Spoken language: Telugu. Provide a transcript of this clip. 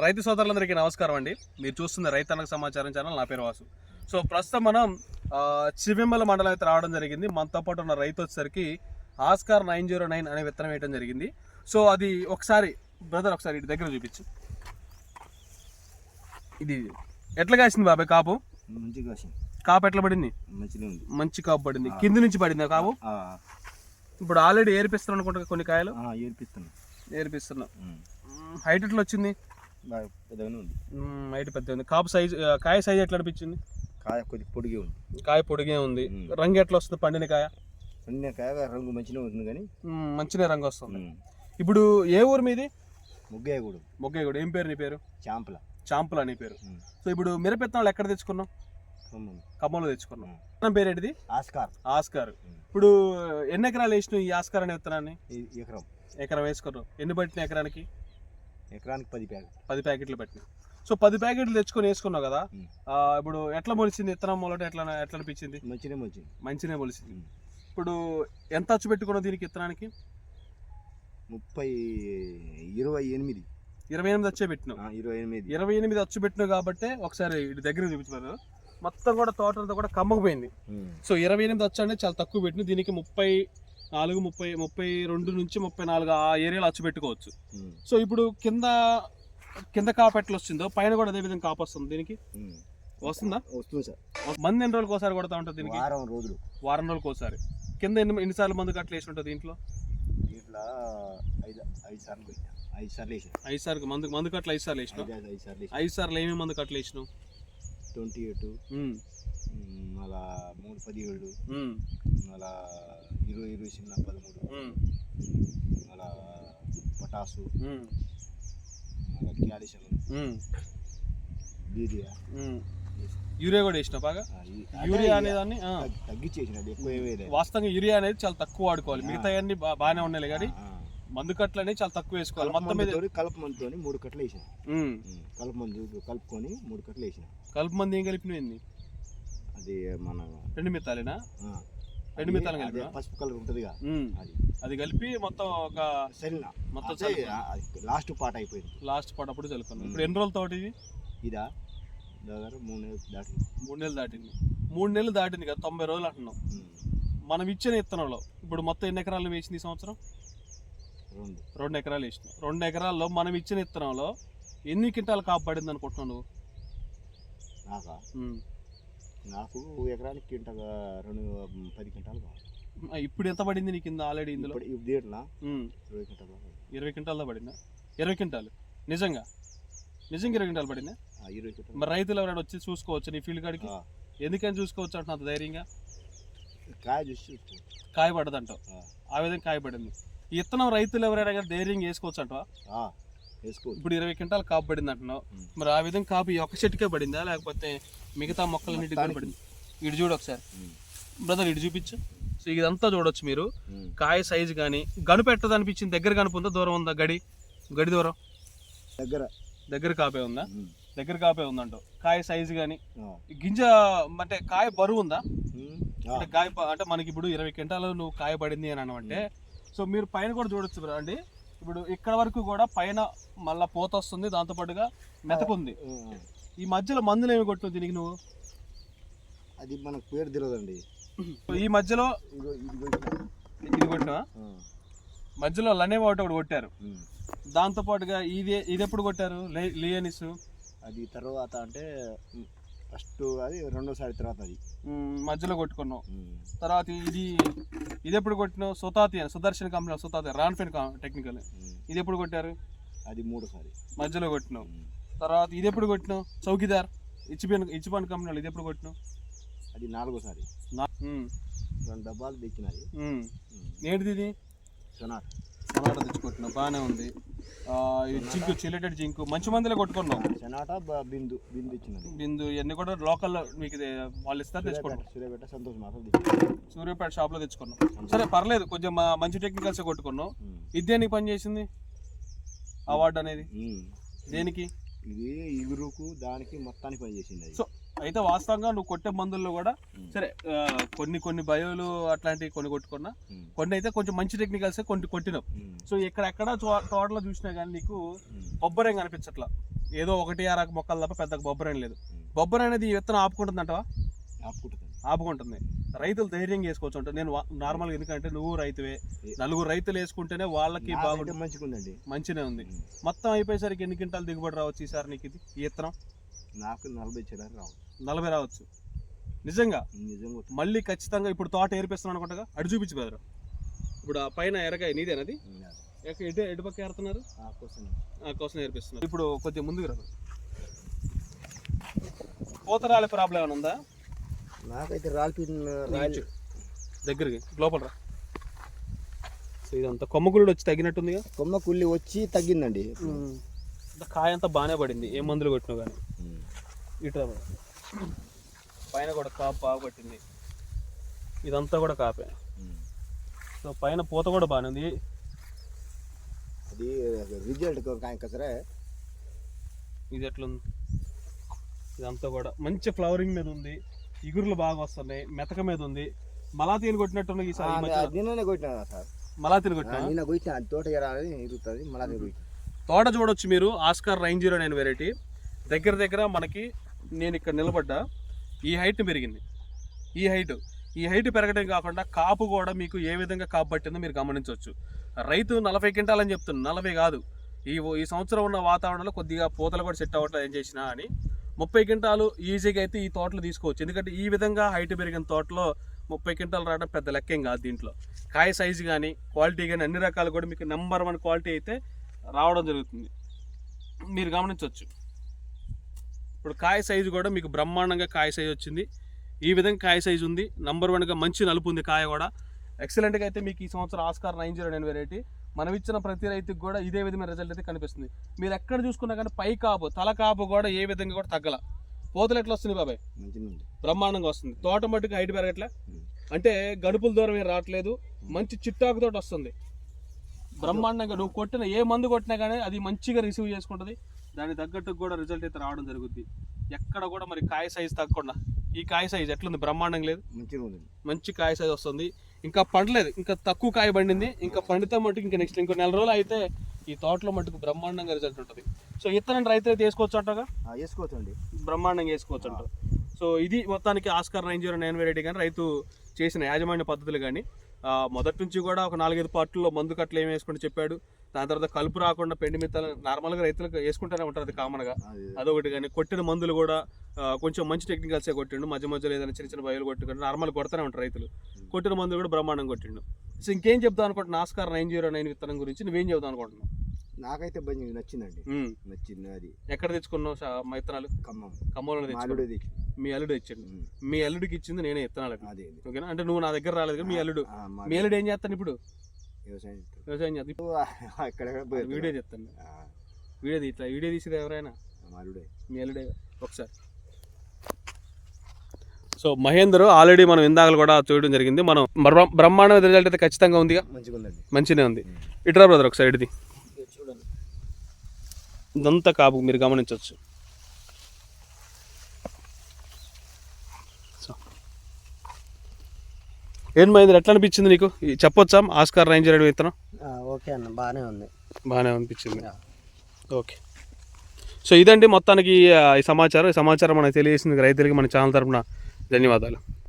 రైతు సోదరులందరికీ నమస్కారం అండి. మీరు చూస్తున్న రైతన్నకు సమాచారం ఛానల్ నా పేరు వాసు. సో ప్రస్తుతం మనం ఆ, చివిమ్మల మండలం అయితే రావడం జరిగింది. మనతో పాటు ఉన్న రైతు వచ్చేసరికి ఆస్కార్ నైన్ జీరో నైన్ అనే విత్తనం వేయడం జరిగింది. సో అది ఒకసారి బ్రదర్ ఒకసారి ఇటు దగ్గర చూపించు. ఇది ఎట్లా కాసింది బాబాయ్ కాపు? మంచిగా కాసింది. కాపు ఎట్లా పడింది? మంచి కాపు పడింది. కింది నుంచి పడింది కాపు? ఇప్పుడు ఆల్రెడీ ఏర్పిస్తున్నాను అనుకుంటా కొన్ని కాయలు. ఏర్పిస్తున్నా. ఏర్పిస్తున్నా. హైట్ ఎట్లా వచ్చింది? పెద్దగానే ఉంది. హైట్ పెద్ద ఉంది. కాపు సైజ్ కాయ సైజ్ ఎట్లా అనిపించింది? కాయ కొద్ది పొడిగే ఉంది. కాయ పొడిగే ఉంది. రంగు ఎట్లా వస్తుంది? పండిన కాయ? అన్ని కాయ రంగు మంచిగా ఉంది కానీ మంచిగా రంగు వస్తుంది. ఇప్పుడు ఏ ఊరు మీది? ముగ్గే కూడా మొగ్గయ్య కూడా ఏం పేరు నీ పేరు? చాంపల. చాంపుల నీ పేరు. సో ఇప్పుడు మిరపెత్తనాలు ఎక్కడ తెచ్చుకున్నాం? ఖమ్మం. ఖమ్మంలో తెచ్చుకున్నాం. విత్తనం పేరు ఏంటిది? ఆస్కార్. ఆస్కార్. ఇప్పుడు ఎన్ని ఎకరాలు వేసినావు ఈ ఆస్కార్ అనే విత్తనాన్ని? ఈ ఎకరం. ఎకరం వేసుకున్నావు. ఎన్ని పట్టిన ఎకరానికి? ఎకరానికి పది ప్యాకెట్ పది ప్యాకెట్లు పెట్టినావు సో పది ప్యాకెట్లు తెచ్చుకొని వేసుకున్నావు కదా ఇప్పుడు ఎట్లా మొలిచింది? విత్తనం మొలట ఎట్లా ఎట్లా అనిపించింది? మంచిగా మంచిది మంచిగా మొలిచింది. ఇప్పుడు ఎంత ఖర్చు పెట్టుకున్నావు దీనికి విత్తనానికి ముప్పై ఇరవై ఎనిమిది. ఇరవై ఎనిమిది వచ్చే పెట్టినావు. ఇరవై ఎనిమిది. ఇరవై ఎనిమిది అచ్చు పెట్టినావు కాబట్టి ఒకసారి ఇటు దగ్గర చూపించారు మొత్తం కూడా తోటంతా కూడా కమ్మకపోయింది. సో ఇరవై ఎనిమిది అచ్చు అనేది చాలా తక్కువ పెట్టిన దీనికి ముప్పై నాలుగు ముప్పై ముప్పై రెండు నుంచి ముప్పై నాలుగు ఆ ఏరియాలో అచ్చు పెట్టుకోవచ్చు. సో ఇప్పుడు కింద కింద కాపు ఎట్లా వచ్చిందో పైన కూడా అదే విధంగా కాపు వస్తుంది దీనికి. వస్తుందా? వస్తుంది సార్. మంది ఎన్ని రోజులకు ఒకసారి కొడతా ఉంటుంది దీనికి? వారం రోజులు. వారం రోజులకు ఒకసారి. కింద ఎన్ని ఎన్నిసార్లు మందు కట్టలు వేసి ఉంటుంది దీంట్లో? ఇట్లా ఐదు ఐదు సార్లు ఐదు సార్లు వేసాను. ఐదు సార్లు మందు మందు కట్టలు ఐదు సార్లు వేసినావు ఐదు సార్లు వేసాను. ఐదు సార్లు ఏమేమి మందు కట్టలు వేసినావు? Twenty eight. అలా మూడు పదిహేడు. అలా ఇరవై ఇరవై చిన్న పదమూడు. అలా పొటాసు. క్యాల్షియం బీరియా. ఉమ్. యూరియా కూడా వేసినావు బాగా? యూరియా అనేదాన్ని తగ్గించేసిన ఎక్కువ వాస్తవంగా యూరియా అనేది చాలా తక్కువ వాడుకోవాలి. మిగతా అన్ని బాగానే ఉన్నాయి కానీ మందు కట్టలు అనేవి చాలా తక్కువ వేసుకోవాలి. కలుపు మొత్తం మీద కలుపు మందుతోని మూడు కట్టలు వేసిన. కలుపు మందు కలుపుకొని మూడు కట్టలు వేసిన. కలుపు మంది ఏం కలిపినవి అది మన రెండు మిత్తాలేనా? రెండు మిత్తాలు అదే కలిపినా పసుపు కలర్ ఉంటుందిగా. అది. అది కలిపి మొత్తం ఒక సరేనా. మొత్తం లాస్ట్ పాట అయిపోయింది. లాస్ట్ పడప్పుడు చల్లుకున్నాం. ఉమ్. ఇప్పుడు ఎన్ని రోజుల తోటి ఇది ఇదా? దగ్గర మూడు నెలలు దాటి మూడు నెలలు దాటింది. మూడు నెలలు దాటింది కదా తొంభై రోజులు అంటున్నాం. మనం ఇచ్చిన విత్తనంలో ఇప్పుడు మొత్తం ఎన్ని ఎకరాలు వేసింది ఈ సంవత్సరం? రెండు. ఎకరాలు వేసినాం రెండు ఎకరాల్లో మనం ఇచ్చిన విత్తనంలో ఎన్ని క్వింటాలు కాపాడింది అనుకుంటున్నావు నువ్వు? నాకా. నాకు ఎకరానికి కింటగా రెండు పది క్వింటాలు కావాలి. ఇప్పుడు ఎంత పడింది నీకు కింద ఆల్రెడీ ఇందులో? ఇప్పుడు. ఇరవై క్వింటాలు. ఇరవై క్వింటాల్లో పడిందా? ఇరవై క్వింటాలు. నిజంగా? నిజంగా ఇరవై క్వింటాలు పడిందా? ఆ, ఇరవై క్వింటాలు. మరి రైతులు ఎవరైనా వచ్చి చూసుకోవచ్చు నీ ఫీల్డ్ కాడికి? ఎందుకని చూసుకోవచ్చు అంటున్నా ధైర్యంగా? కాయ చూసి. కాయ పడదంటావు. ఆ, ఆ విధంగా కాయ పడింది. ఈ విత్తనం రైతులు ఎవరైనా కానీ ధైర్యంగా వేసుకోవచ్చు. అంటావా ఇప్పుడు ఇరవై క్వింటాలు కాపు పడింది అంటున్నావు. మరి ఆ విధంగా కాపు ఈ ఒక్క చెట్టుకే పడిందా? లేకపోతే మిగతా మొత్తానికి. పడింది? ఇటు చూడు ఒకసారి. బ్రదర్ ఇటు చూపించు. సో ఇదంతా చూడొచ్చు మీరు. కాయ సైజు కానీ గను పెట్టదు అనిపించింది దగ్గర కనుపు ఉందా? దూరం ఉందా? గడి? గడి దూరం? దగ్గర. దగ్గర కాపే ఉందా? దగ్గర కాపే ఉందంటావు. కాయ సైజు కానీ గింజ అంటే కాయ బరువు ఉందా? అంటే కాయ అంటే మనకి ఇప్పుడు ఇరవై క్వింటాలు నువ్వు కాయ పడింది అని అనమంటే సో మీరు పైన కూడా చూడొచ్చు అండి. ఇప్పుడు ఇక్కడ వరకు కూడా పైన మళ్ళా పోత వస్తుంది దాంతో పాటుగా మెతకుంది ఈ మధ్యలో మందులు ఏమి కొట్టు దీనికి నువ్వు? అది మనకు పేరు తెలియదండి ఈ మధ్యలో. ఇది కొట్టినా? మధ్యలో లనేవా ఒకటి ఒకటి కొట్టారు. ఉమ్. దాంతో పాటుగా ఇది ఇది ఎప్పుడు కొట్టారు? లియనిస్? అది తర్వాత అంటే ఫస్ట్ అది రెండోసారి తర్వాత అది. మధ్యలో కొట్టుకున్నావు. తర్వాత ఇది ఇది ఎప్పుడు కొట్టినావు? సుతాతి సుదర్శన్ కంపెనీ సుతాతి రాన్ఫెన్ టెక్నికల్. ఇది ఎప్పుడు కొట్టారు? అది మూడోసారి. మధ్యలో కొట్టినావు. తర్వాత ఇది ఎప్పుడు కొట్టినావు? చౌకీదార్ ఇచ్చిపోయిన ఇచ్చిపోయిన కంపెనీలు ఇది ఎప్పుడు కొట్టినావు? అది నాలుగోసారి. రెండు డబ్బాలు తెచ్చినది. ఏంటిది ఇది? సొనాట్ టమాటా తెచ్చుకుంటున్నావు బాగానే ఉంది. జింకు చిల్లెటెడ్ జింకు మంచి మందులే కొట్టుకున్నావు సొనాటా బ- బిందు బిందు ఇచ్చినది. బిందు ఇవన్నీ కూడా లోకల్లో మీకు వాళ్ళు ఇస్తారు తెచ్చుకుంటాం. సూర్యాపేట సంతోష్ సూర్యాపేట షాప్లో తెచ్చుకున్నాం. సరే పర్లేదు కొంచెం మంచి టెక్నికల్స్ కొట్టుకున్నాం. ఇది దేనికి పని చేసింది? అవార్డు అనేది? దేనికి? ఇది ఇగురుకు దానికి మొత్తానికి పని చేసింది సో అయితే వాస్తవంగా నువ్వు కొట్టే మందుల్లో కూడా. సరే కొన్ని కొన్ని బయోలు అట్లాంటివి కొన్ని కొట్టుకున్నా. కొన్ని అయితే కొంచెం మంచి టెక్నికల్స్ కొన్ని కొట్టినావు. సో ఎక్కడెక్కడ తోటలో చూసినా కానీ నీకు ఉమ్. కొబ్బరేం కనిపించట్లా. ఏదో ఒకటి అర మొక్కలు తప్ప పెద్ద బొబ్బర లేదు. బొబ్బర అనేది ఈ విత్తనం ఆపుకుంటుందంటవా? ఆపుకుంటుంది. ఆపుకుంటుంది. రైతులు ధైర్యంగా వేసుకోవచ్చు అంటే నేను నార్మల్గా ఎందుకంటే నువ్వు రైతువే. నలుగురు రైతులు వేసుకుంటేనే వాళ్ళకి బాగుంటుంది మంచిగా ఉందండి మంచిగా ఉంది. మొత్తం అయిపోయేసరికి ఎన్ని క్వింటాలు దిగుబడి రావచ్చు ఈసారి నీకు ఇది? ఈ విత్తనం? నాకు నలభై చిల్లర రావు నలభై రావచ్చు. నిజంగా? నిజంగా. మళ్ళీ ఖచ్చితంగా ఇప్పుడు తోట ఏర్పిస్తున్నాను అనుకుంటా అడు చూపించు బెదరు ఇప్పుడు ఆ పైన ఎరగాయ నీదేనది ఎటు ఎటు పక్క ఏరుతున్నారు? ఆ కోసం నేర్పిస్తున్నారు ఇప్పుడు కొద్దిగా ముందుకు రా పూతరాలి ప్రాబ్లం ఏమైనా ఉందా? నాకైతే రాలి నీకు దగ్గరికి లోపల రా. సో ఇదంతా కొమ్మగుళ్ళు వచ్చి తగ్గినట్టుందిగా? కొమ్మ కుళ్ళి వచ్చి తగ్గిందండి. ఇంత కాయ అంతా బాగానే పడింది. ఏ మందులు కొట్టినావు కానీ. ఇటు. పైన కూడా కాపు బాగా పట్టింది. ఇదంతా కూడా కాపే. సో పైన పూత కూడా బాగానే ఉంది. అది రిజల్ట్ కసరే ఇది ఎట్లుంది? ఇదంతా కూడా మంచి ఫ్లవరింగ్ మీద ఉంది. ఇగురులు బాగా వస్తున్నాయి. మెతక మీద ఉంది. మలాతీని కొట్టినట్టు ఈసారి. నిన్ననే కొట్టినా సార్? మలాతీని కొట్టినా? నిన్న కొట్టిన. తోట ఇరుగుతుంది. మళ్ళీ కొట్టిన. తోట చూడొచ్చు మీరు. Oscar nine zero nine variety. దగ్గర దగ్గర మనకి నేను ఇక్కడ నిలబడ్డా ఈ హైట్ పెరిగింది. ఈ హైట్ ఈ హైట్ పెరగడం కాకుండా కాపు కూడా మీకు ఏ విధంగా కాపు పట్టిందో మీరు గమనించవచ్చు. రైతు నలభై క్వింటాలని చెప్తున్నాను నలభై కాదు. ఈ ఈ సంవత్సరం ఉన్న వాతావరణంలో కొద్దిగా పూతలు కూడా సెట్ అవ్వట్లేదు ఏం చేసినా అని. ముప్పై క్వింటాలు ఈజీగా అయితే ఈ తోటలు తీసుకోవచ్చు. ఎందుకంటే ఈ విధంగా హైట్ పెరిగిన తోటలో ముప్పై క్వింటాలు రావడం పెద్ద లెక్కేం కాదు దీంట్లో. కాయ సైజు కానీ క్వాలిటీ కానీ అన్ని రకాలు కూడా మీకు నెంబర్ వన్ క్వాలిటీ అయితే రావడం జరుగుతుంది. మీరు గమనించవచ్చు. ఇప్పుడు కాయ సైజు కూడా మీకు బ్రహ్మాండంగా కాయ సైజు వచ్చింది. ఈ విధంగా కాయ సైజు ఉంది. నంబర్ వన్గా మంచి నలుపు ఉంది కాయ కూడా. ఎక్సలెంట్గా అయితే మీకు ఈ సంవత్సరం Oscar nine zero nine variety మనం ఇచ్చిన ప్రతి రైతుకి కూడా ఇదే విధమైన రిజల్ట్ అయితే కనిపిస్తుంది. మీరు ఎక్కడ చూసుకున్నా కానీ పై కాపు తల కాపు కూడా ఏ విధంగా కూడా తగ్గల. పోతలు ఎట్లా వస్తుంది బాబాయ్? బ్రహ్మాండంగా వస్తుంది. తోట మట్టుకు హైట్ పెరగట్లే. అంటే గడుపుల దూరం ఏం రావట్లేదు. మంచి చిట్టాకు తోట వస్తుంది. బ్రహ్మాండంగా నువ్వు కొట్టిన ఏ మందు కొట్టినా కానీ అది మంచిగా రిసీవ్ చేసుకుంటుంది. దానికి తగ్గట్టు కూడా రిజల్ట్ అయితే రావడం జరుగుద్ది. ఎక్కడ కూడా మరి కాయ సైజ్ తగ్గకుండా. ఈ కాయ సైజ్ ఎట్లుంది? బ్రహ్మాండం లేదు. మంచిగా ఉంది. మంచి కాయ సైజ్ వస్తుంది. ఇంకా పండలేదు. ఇంకా తక్కువ కాయ పండింది. ఇంకా పండితే మట్టుకు ఇంకా నెక్స్ట్ ఇంకో నెల రోజులు అయితే ఈ తోటలో మట్టుకు బ్రహ్మాండంగా రిజల్ట్ ఉంటుంది. సో ఇత్తనం రైతు అయితే వేసుకోవచ్చు అంటగా ఆ, వేసుకోవచ్చండి బ్రహ్మాండంగా వేసుకోవచ్చు అంటారు. సో ఇది మొత్తానికి Oscar nine zero nine variety కానీ రైతు చేసిన యాజమాన్య పద్ధతులు కానీ మొదటి నుంచి కూడా ఒక నాలుగైదు పార్టీల్లో మందు కట్టలు ఏమి వేసుకుంటే చెప్పాడు. దాని తర్వాత కలుపు రాకుండా పెండి మిత్తాలు నార్మల్గా రైతులకు వేసుకుంటూనే ఉంటారు అది కామన్గా అది. అదొకటి కానీ కొట్టిన మందులు కూడా కొంచెం మంచి టెక్నికల్సే కొట్టిండు. మధ్య మధ్యలో ఏదైనా చిన్న చిన్న బయలు కొట్టుకుంటే నార్మల్ కొడతానే ఉంటారు రైతులు. కొట్టిన మందులు కూడా బ్రహ్మాండం కొట్టిండు. సో ఇంకేం చెప్తాను అనుకుంటున్నా? ఆస్కార్ నైన్ జీరో నైన్ విత్తనం గురించి? నువ్వేం చెప్తాను అనుకుంటున్నావు? నాకైతే నచ్చిందండి. నచ్చింది అది ఎక్కడ తెచ్చుకున్నావు మా విత్తనాలు ఖమ్మం. ఖమ్మంలో మాలుడే తెచ్చుకున్నావు తెచ్చి మీ అల్లుడు ఇచ్చిండు. మీ అల్లుడికి ఇచ్చింది నేనే అదే అదే. ఓకేనా? అంటే నువ్వు నా దగ్గర రాలేదు మీ అల్లుడు. మా అల్లుడు ఏం చేస్తాను ఇప్పుడు? వ్యవసాయం చేస్తాం. వ్యవసాయం చేస్తాను వీడియో పోయి చేస్తాను వీడియో ఇట్లా వీడియో తీసేది ఎవరైనా? మీ అల్లుడే. ఒకసారి. సో మహేందర్ ఆల్రెడీ మనం ఇందాకలు కూడా చూడడం జరిగింది. మనం బ్రహ్మ బ్రహ్మాండ రిజల్ట్ అయితే ఖచ్చితంగా ఉందిగా? మంచిగానే ఉంది. ఇట్రా బ్రదర్ ఒకసారి చూడండి. ఇదంతా కాపు మీరు గమనించవచ్చు. ఏం ఎట్లా అనిపించింది నీకు? చెప్పొచ్చా? ఆస్కార్ నైన్ జీరో విత్తనం ఓకే అన్న బాగానే ఉంది. బాగానే అనిపించింది. ఓకే. సో ఇదండి మొత్తానికి ఈ సమాచారం. ఈ సమాచారం మనకు తెలియజేసింది రైతులకి మన ఛానల్ తరపున ధన్యవాదాలు.